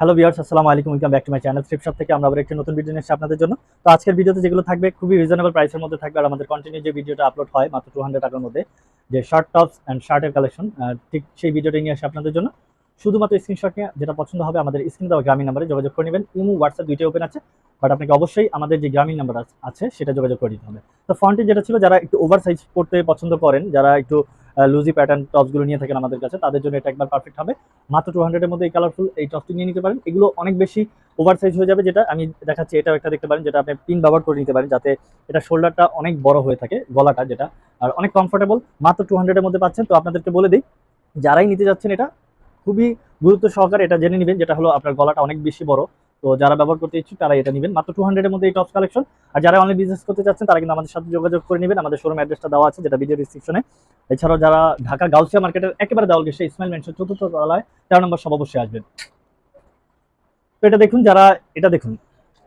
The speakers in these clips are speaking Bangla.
হ্যালো ভিউয়ার্স, আসসালামু আলাইকুম। Welcome back to my channel flip shop থেকে। আমরা আবার একটি নতুন ভিডিও নিয়ে আপনাদের জন্য। তো আজকের ভিডিওতে যেগুলো থাকবে, খুবই রিজনেবল প্রাইসের মধ্যে থাকবে। আর আমাদের কন্টিনিউ যে ভিডিওটা আপলোড হয়, মাত্র টু হান্ড্রেড টাকার মধ্যে, যে শার্ট টপস অ্যান্ড শার্টের কালেকশন ঠিক সেই ভিডিওটা নিয়ে আসে আপনাদের জন্য। শুধুমাত্র স্ক্রিনশট নিয়ে যেটা পছন্দ হবে, আমাদের স্ক্রিন দেওয়া গ্রামীণ নাম্বারে যোগাযোগ করে নেবেন। ইমো হোয়াটসঅ্যাপ দুইটাই ওপেন আছে। বাট আপনাকে অবশ্যই আমাদের যে গ্রামীণ নাম্বার আছে, সেটা যোগাযোগ করে দিতে হবে। তো ফন্টে যেটা ছিল, যারা একটু ওভার সাইজ করতে পছন্দ করেন, যারা একটু লুজি প্যাটার্ন টপসগুলো নিয়ে থাকেন আমাদের কাছে, তাদের জন্য এটা একবার পারফেক্ট হবে। মাত্র টু হান্ড্রেডের মধ্যে এই কালারফুল এই টপটি নিয়ে নিতে পারেন। এগুলো অনেক বেশি ওভার সাইজ হয়ে যাবে, যেটা আমি দেখাচ্ছি, এটাও একটা দেখতে পারেন, যেটা আপনি পিন ব্যবহার করে নিতে পারেন, যাতে এটা শোল্ডারটা অনেক বড় হয়ে থাকে, গলাটা যেটা, আর অনেক কমফোর্টেবল মাত্র টু হান্ড্রেডের মধ্যে পাচ্ছেন। তো আপনাদেরকে বলে দিই, যারাই নিতে যাচ্ছেন এটা, খুবই গুরুত্ব সহকারে এটা জেনে নেবেন, যেটা হলো আপনার গলাটা অনেক বেশি বড়। তো যারা ব্যবহার করতে ইচ্ছুক, তারা এটা নেবেন। মাত্র টু হান্ড্রেডের মধ্যে এই টপস কালেকশন আর যারা অনলাইন বিজনেস করতে চাচ্ছেন, তারা কিন্তু আমাদের সাথে যোগাযোগ করে নেবেন। আমাদের শোরুম অ্যাড্রেসটা দেওয়া আছে, যেটা ভিডিও ডিসক্রিপশনে এছাড়াও যারা ঢাকা গাউসিয়া মার্কেটের একেবারে দেওয়াল গেছে ইসমাইল মেনশন চতুর্থ তলায়, তেরো নম্বর সব অবশ্যই আসবেন। তো এটা দেখুন, যারা, এটা দেখুন,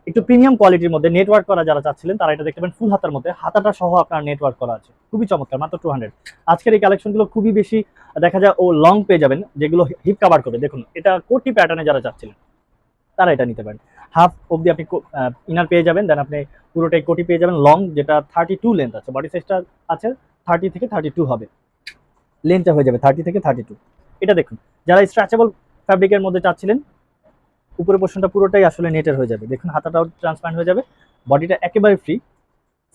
একটু প্রিমিয়াম কোয়ালিটির মধ্যে নেটওয়ার্ক করা যারা চাচ্ছিলেন, তারা এটা দেখতে পাবেন ফুল হাতার মধ্যে। হাতাটা সহ আপনার নেটওয়ার্ক করা আছে। খুবই চমৎকার, মাত্র টু হান্ড্রেড আজকের এই কালেকশনগুলো খুবই বেশি দেখা যায় ও লং পেয়ে যাবেন, যেগুলো হিপ কাভার করবে। দেখুন, এটা কোটি প্যাটার্নে যারা চাচ্ছিলেন। তারা এটা নিতে পারেন। হাফ অবধি আপনি ইনার পেয়ে যাবেন, দেন আপনি পুরোটাই কোটি পেয়ে যাবেন। লং যেটা থার্টি টু লেন্থ আছে বডি সাইজটা আছে থার্টি থেকে থার্টি টু হবে লেন্থটা হয়ে যাবে থার্টি থেকে থার্টি টু এটা দেখুন, যারা স্ট্রেচেবল ফ্যাব্রিকের মধ্যে চাচ্ছিলেন, উপরের পোর্শনটা পুরোটাই আসলে নেটের হয়ে যাবে। দেখুন, হাতাটাও ট্রান্সপারেন্ট হয়ে যাবে বডিটা একেবারে ফ্রি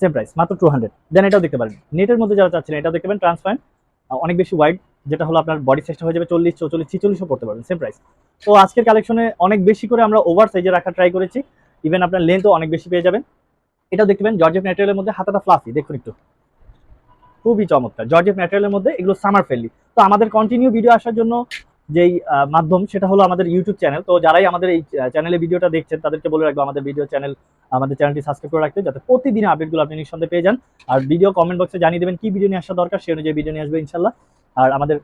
সেম প্রাইস মাত্র টু হান্ড্রেড দেন এটাও দেখতে পারেন নেটের মধ্যে যারা চাচ্ছিলেন, এটাও দেখতে পারেন ট্রান্সপারেন্ট অনেক বেশি ওয়াইড যেটা হলো আপনার বডি সাইজটা হয়ে যাবে চল্লিশ, চৌচল্লিশ, ছিচল্লিশও পড়তে পারবেন সেম প্রাইস তো আজকের কালেকশনে অনেক বেশি করে আমরা ওভার সাইজে রাখা ট্রাই করেছি। ইভেন আপনার লেন্থও অনেক বেশি পেয়ে যাবেন। এটাও দেখতে পাবেন জর্জেফ ম্যাটেরিয়ালের মধ্যে হাতাটা ফ্লাফি দেখুন একটু। খুবই চমৎকার। জর্জেফ ম্যাটেরিয়ালের মধ্যে এগুলো সামার ফ্রেন্ডলি তো আমাদের কন্টিনিউ ভিডিও আসার জন্য যেই মাধ্যম, সেটা হলো আমাদের ইউটিউব চ্যানেল তো যারাই আমাদের এই চ্যানেলে ভিডিওটা দেখছেন, তাদেরকে বলে রাখব, আমাদের ভিডিও চ্যানেল আমাদের চ্যানেলটি সাবস্ক্রাইব করে রাখতে, যাতে প্রতিদিন আপডেটগুলো আপনি নিঃসন্দেহে পেয়ে যান। আর ভিডিও কমেন্ট বক্সে জানিয়ে দেবেন কি ভিডিও নিয়ে আসা দরকার, সেই অনুযায়ী ভিডিও নিয়ে আসবে ইনশাল্লাহ আর আমাদের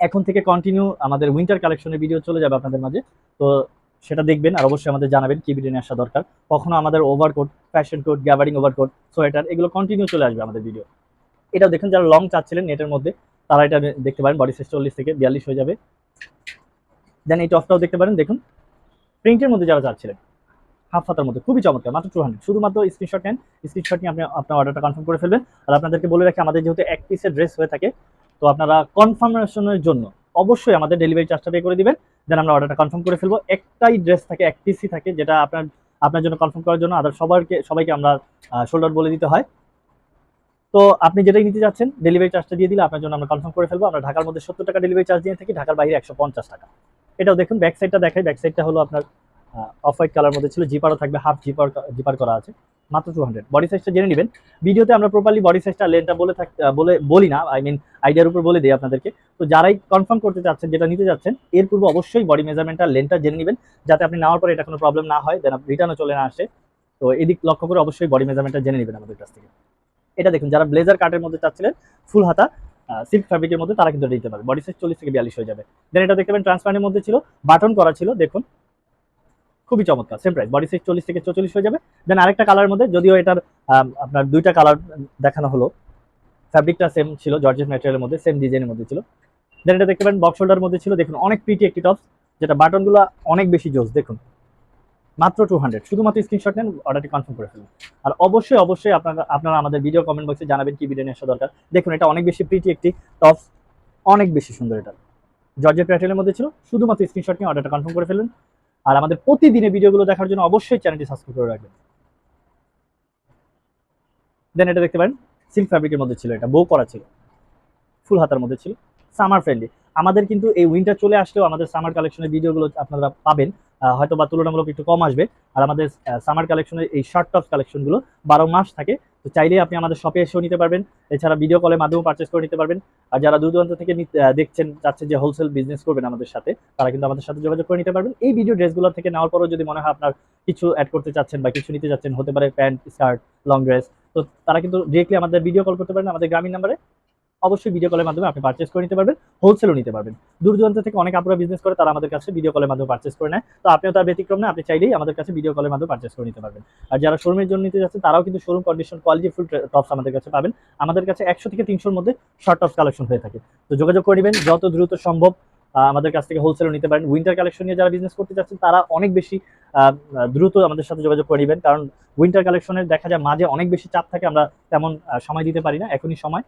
এখন থেকে কন্টিনিউ আমাদের উইন্টার কালেকশনের ভিডিও চলে যাবে আপনাদের মাঝে। তো সেটা দেখবেন আর অবশ্যই আমাদের জানাবেন কি ভিডিও নিয়ে আসা দরকার। কখনো আমাদের overcoat fashion coat gabardine overcoat sweater এগুলো কন্টিনিউ চলে আসবে আমাদের ভিডিও এটাও দেখুন যারা লং চাচ্ছিলেন নেটের মধ্যে, তারা এটা দেখতে পারেন বডি সাইজ চল্লিশ থেকে বিয়াল্লিশ হয়ে যাবে। দেন এই টপটাও দেখতে পারেন, দেখুন। প্রিন্টের মধ্যে যারা চাচ্ছিলেন হাফ হাতার মধ্যে, খুবই চমৎকার, মাত্র টু হান্ড্রেড শুধুমাত্র স্ক্রিনশট নেন স্ক্রিনশট নিয়ে আপনি আপনার অর্ডারটা কনফার্ম করে ফেলবেন। আর আপনাদেরকে বলে রাখি, আমাদের যেহেতু এক পিসের ড্রেস হয়ে থাকে তো আপনারা কনফার্মেশনের জন্য অবশ্যই আমাদের ডেলিভারি চার্জটা পে করে দিবেন দেন আমরা অর্ডারটা কনফার্ম করে ফেলব। একটাই ড্রেস থাকে, এক পিসই থাকে, যেটা আপনার আপনার জন্য কনফার্ম করার জন্য আদার সবাইকে সবাইকে আমরা শোল্ডার বলে দিতে হয়। তো আপনি যেটাই নিতে যাচ্ছেন ডেলিভারি চার্জটা দিয়ে দিলে আপনার জন্য আমরা কনফার্ম করে ফেলব। আমরা ঢাকার মধ্যে সত্তর টাকা ডেলিভারি চার্জ দিয়ে থাকি, ঢাকার বাইরে একশো পঞ্চাশ টাকা। এটাও দেখুন ব্যাক সাইডটা দেখাই ব্যাক সাইডটা হলো আপনার অফ হোয়াইট কালার মধ্যে ছিল জিপারও থাকবে হাফ জিপার জিপার করা আছে, মাত্র টু হান্ড্রেড বডি সাইজটা জেনে নেবেন। ভিডিওতে আমরা প্রপারলি বডি সাইজটা লেনটা বলে থাক বলে, বলি না আই মিন আইডিয়ার উপর বলে দিই আপনাদেরকে। তো যারাই কনফার্ম করতে চাচ্ছেন, যেটা নিতে যাচ্ছেন এর পূর্বে অবশ্যই বডি মেজারমেন্টটা লেনটা জেনে নেবেন, যাতে আপনি নেওয়ার পরে এটা কোনো প্রবলেম না হয় দেন রিটার্নও চলে না আসে। তো এদিক লক্ষ্য করে অবশ্যই বডি মেজারমেন্টটা জেনে নেবেন আমাদের কাছ থেকে। এটা দেখুন, যারা ব্লেজার কাটের মধ্যে চাচ্ছিলেন ফুল হাতা সিল্ক ফ্যাব্রিকের মধ্যে, তারা কিন্তু এটা দিতে পারে বডি সাইজ চল্লিশ থেকে বিয়াল্লিশ হয়ে যাবে। দেন এটা দেখতে পাবেন ট্রান্সপারেন্টের মধ্যে ছিল বাটন করা ছিল, দেখুন। খুবই চমৎকার সেম প্রাইস বডি সাইজ চল্লিশ থেকে চল্লিশ হয়ে যাবে। দেন আরেকটা কালারের মধ্যে, যদিও এটার আপনার দুইটা কালার দেখানো হলো ফ্যাব্রিকটা সেম ছিল জর্জেস ম্যাটেরিয়ালের মধ্যে সেম ডিজাইনের মধ্যে ছিল। দেন এটা দেখতে পাবেন বক্স হোল্ডার মধ্যে ছিল, দেখুন, অনেক প্রিটি একটি টপস যেটা বাটনগুলো অনেক বেশি জোস, দেখুন। মাত্র টু হান্ড্রেড শুধুমাত্র স্ক্রিনশট নেন অর্ডারটি কনফার্ম করে ফেলুন। আর অবশ্যই অবশ্যই আপনারা আপনারা আমাদের ভিডিও কমেন্ট বক্সে জানাবেন কি ভিডিও নিয়ে দরকার। দেখুন, এটা অনেক বেশি প্রিটি একটি টপস অনেক বেশি সুন্দর এটা। জর্জেট প্যাটেলের মধ্যে ছিল, শুধুমাত্র স্ক্রিনশট নিয়ে অর্ডারটা কনফার্ম করে ফেলুন। আর আমাদের প্রতিদিনের ভিডিওগুলো দেখার জন্য অবশ্যই চ্যানেলটি সাবস্ক্রাইব করে রাখবেন। দেন এটা দেখতে পারেন সিল্ক ফ্যাব্রিকের মধ্যে ছিল এটা বউ করা ছিল ফুল হাতার মধ্যে ছিল সামার ফ্রেন্ডলি আমাদের কিন্তু এই উইন্টার চলে আসলেও আমাদের সামার কালেকশনের ভিডিওগুলো আপনারা পাবেন। হয়তো বা তুলনামূলক একটু কম আসবে, আর আমাদের সামার কালেকশনের এই শর্ট টপ কালেকশনগুলো বারো মাস থাকে। তো চাইলেই আপনি আমাদের শপে এসেও নিতে পারবেন। এছাড়া ভিডিও কলের মাধ্যমে পারচেস করে নিতে পারবেন। আর যারা দূর দূরান্ত থেকে দেখছেন চাচ্ছেন যে হোলসেল বিজনেস করবেন আমাদের সাথে, তারা কিন্তু আমাদের সাথে যোগাযোগ করে নিতে পারবেন। এই ভিডিও ড্রেসগুলো থেকে নেওয়ার পরও যদি মনে হয় আপনার কিছু অ্যাড করতে চাচ্ছেন বা কিছু নিতে চাচ্ছেন, হতে পারে প্যান্ট স্কার্ট লং ড্রেস তো তারা কিন্তু ডিরেক্টলি আমাদের ভিডিও কল করতে পারেন আমাদের গ্রামীণ নাম্বারে অবশ্যই ভিডিও কলের মাধ্যমে আপনি পারচেস করে নিতে পারবেন হোলসেলও নিতে পারবেন। দূর দূরান্ত থেকে অনেক আপুরা বিজনেস করে, তারা আমাদের কাছে ভিডিও কলের মাধ্যমে পারচেস করে নেয়। তো আপনিও তার ব্যতিক্রম না আপনি চাইলেই আমাদের কাছে ভিডিও কলের মাধ্যমে পারচেস করে নিতে পারবেন। আর যারা শোরুমের জন্য নিতে যাচ্ছেন, তারাও কিন্তু showroom condition quality full tops আমাদের কাছে পাবেন। আমাদের কাছে একশো থেকে তিনশোর মধ্যে শর্ট টপস কালেকশন হয়ে থাকে। তো যোগাযোগ করে নেবেন, যত দ্রুত সম্ভব আমাদের কাছ থেকে হোলসেলও নিতে পারেন। উইন্টার কালেকশন নিয়ে যারা বিজনেস করতে চাচ্ছেন তারা অনেক বেশি দ্রুত আমাদের সাথে যোগাযোগ করে নেবেন। কারণ উইন্টার কালেকশনের দেখা যায় মাঝে অনেক বেশি চাপ থাকে, আমরা তেমন সময় দিতে পারি না। এখনই সময়।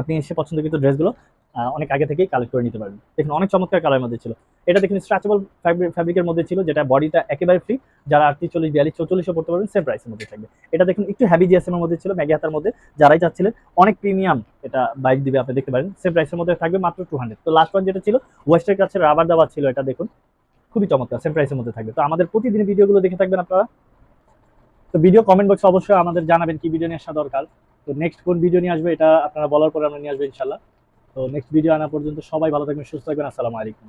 আপনি এসে পছন্দকৃত ড্রেসগুলো অনেক আগে থেকেই কালেক্ট করে নিতে পারবেন। দেখুন, অনেক চমৎকার কালারের মধ্যে ছিল। এটা দেখুন স্ট্রেচেবল ফ্যাব্রিকের মধ্যে ছিল, যেটা বডিটা একেবারে ফ্রি যারা আটত্রিশ চল্লিশ বিয়াল্লিশ, চৌচল্লিশও পড়তে পারবেন সেম প্রাইসের মধ্যে থাকবে। এটা দেখুন, একটু হ্যাভি জিএসএম এর মধ্যে ছিল, ম্যাগি হাতার মধ্যে। যারাই চাচ্ছিলেন, অনেক প্রিমিয়াম এটা বাইক দিবে, আপনি দেখতে পারেন। সেম প্রাইসের মধ্যে থাকবে মাত্র টু হান্ড্রেড তো লাস্ট ওয়ান যেটা ছিল ওয়েস্টের কাছে রাবার দাবার ছিল, এটা দেখুন, খুবই চমৎকার সেম প্রাইসের মধ্যে থাকবে। তো আমাদের প্রতিদিন ভিডিওগুলো দেখে থাকবেন আপনারা। তো ভিডিও কমেন্ট বক্সে অবশ্যই আমাদের জানাবেন কি ভিডিও নিয়ে আসা দরকার। তো নেক্সট কোন ভিডিও নিয়ে আসবে এটা আপনারা বলার পরে আমরা নিয়ে আসব ইনশাল্লাহ তো নেক্সট ভিডিও আনা পর্যন্ত সবাই ভালো থাকবেন, সুস্থ থাকবেন, আসসালামু আলাইকুম।